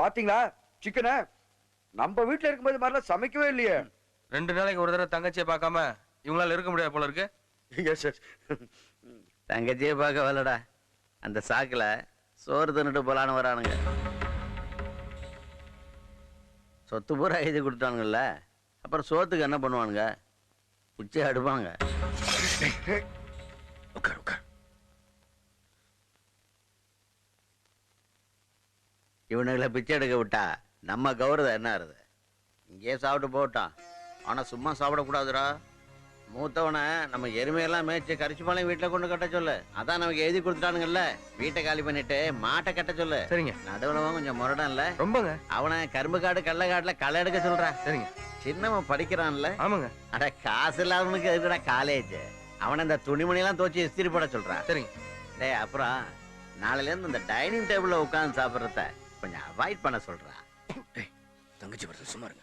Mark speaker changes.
Speaker 1: பாத்தீங்களா? சிக்கனை? நம்ம வீட்டுல இருக்கும்போது மாதிரிலாம் சமைக்கவே இல்லையே.
Speaker 2: ரெண்டு நாளைக்கு ஒரு தடவை தங்கச்சியை பார்க்காம இவங்களால இருக்க முடியாது போல இருக்கு.
Speaker 1: எஸ் எஸ்
Speaker 3: தங்கச்சியே பார்க்க வரலடா. அந்த சாக்குல சோறு தின்னுட்டு போலான்னு வரானுங்க. சொத்து பூரா எழுதி கொடுத்தானுங்கல்ல. அப்புறம் சோத்துக்கு என்ன பண்ணுவானுங்க? உச்சி அடுப்பாங்க. இவனுங்களை பிச்சை எடுக்க விட்டா நம்ம கௌரவம் என்ன ஆறுது? இங்கேயே சாப்பிட்டு போட்டான் ஆனா சும்மா சாப்பிடக்கூடாதுடா. மூத்தவனை நம்ம எருமையெல்லாம் மேய்ச்சி கரிச்சிப்பாளையம் வீட்டில் கொண்டு கட்ட சொல்லு. அதான் நமக்கு எழுதி கொடுத்துட்டானுங்கல்ல. வீட்டை காலி பண்ணிட்டு மாட்டை கட்ட சொல்லு.
Speaker 2: சரிங்க.
Speaker 3: நடுவுலவன் கொஞ்சம் முரடன்ல
Speaker 2: ரொம்பங்க.
Speaker 3: அவனை கரும்பு காடு கடல காட்டுல களை எடுக்க சொல்றா.
Speaker 2: சரிங்க.
Speaker 3: சின்னவன் படிக்கிறான்ல.
Speaker 2: ஆமாங்க.
Speaker 3: அட காசு இல்லாதவனுக்கு எதுக்குடா காலேஜ் அவனை இந்த துணிமணிலாம் துவச்சி இஸ்திரி போட சொல்றான்
Speaker 2: சரிங்க.
Speaker 3: டேய் அப்புறம் நாளையில இருந்து இந்த டைனிங் டேபிள்ல உட்கார்ந்து சாப்பிடுறத கொஞ்சம் அவாய்ட் பண்ண சொல்றா.
Speaker 1: தங்கச்சி வருது சும்மா இருங்க.